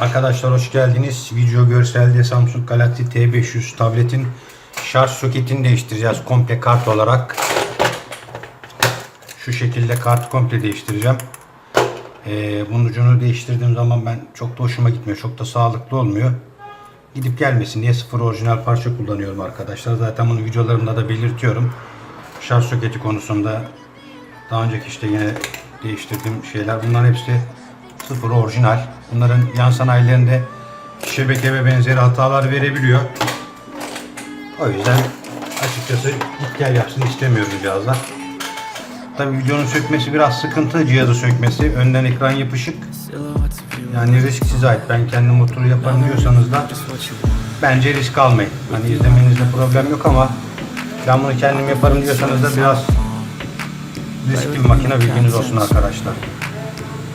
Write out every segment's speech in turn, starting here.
Arkadaşlar hoş geldiniz. Video görselde Samsung Galaxy T500 tabletin şarj soketini değiştireceğiz komple kart olarak. Şu şekilde kartı komple değiştireceğim. Ee, bunun ucunu değiştirdiğim zaman ben çok da hoşuma gitmiyor. Çok da sağlıklı olmuyor. Gidip gelmesin diye sıfır orijinal parça kullanıyorum arkadaşlar. Zaten bunu videolarımda da belirtiyorum. Şarj soketi konusunda daha önceki işte yine değiştirdiğim şeyler. Bunların hepsi sıfır orijinal. Bunların yan sanayilerinde şebeke ve benzeri hatalar verebiliyor. O yüzden açıkçası git gel yapsın istemiyorum cihazlar. Tabi videonun sökmesi biraz sıkıntı cihazı sökmesi. Önden ekran yapışık. Yani risk size ait. Ben kendim otur yaparım diyorsanız da bence risk almayın. Hani izlemenizde problem yok ama ben bunu kendim yaparım diyorsanız da biraz riskli bir makine bilginiz olsun arkadaşlar.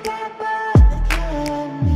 get bored of killing me?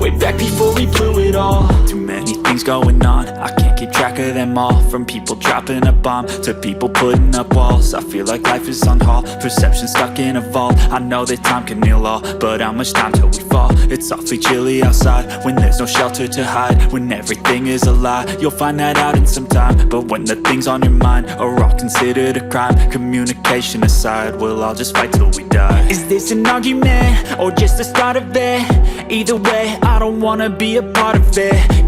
Way back before we blew it all. Too many things going on. I can't keep track of them all. From people dropping a bomb To people putting up walls. I feel like life is on hold. Perception stuck in a vault. I know that time can heal all But how much time till we fall? It's awfully chilly outside When there's no shelter to hide. When everything is a lie You'll find that out in some time. But when the things on your mind Are all considered a crime Communication aside We'll all just fight till we Is this an argument? Or just the start of it? Either way I don't wanna be a part of it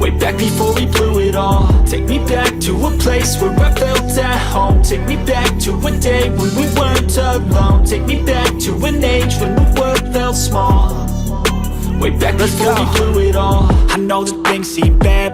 Way back before we blew it all. Take me back to a place where I felt at home. Take me back to a day when we weren't alone. Take me back to an age when the world felt small. Way back Let's before we blew it all. I know that things seem bad,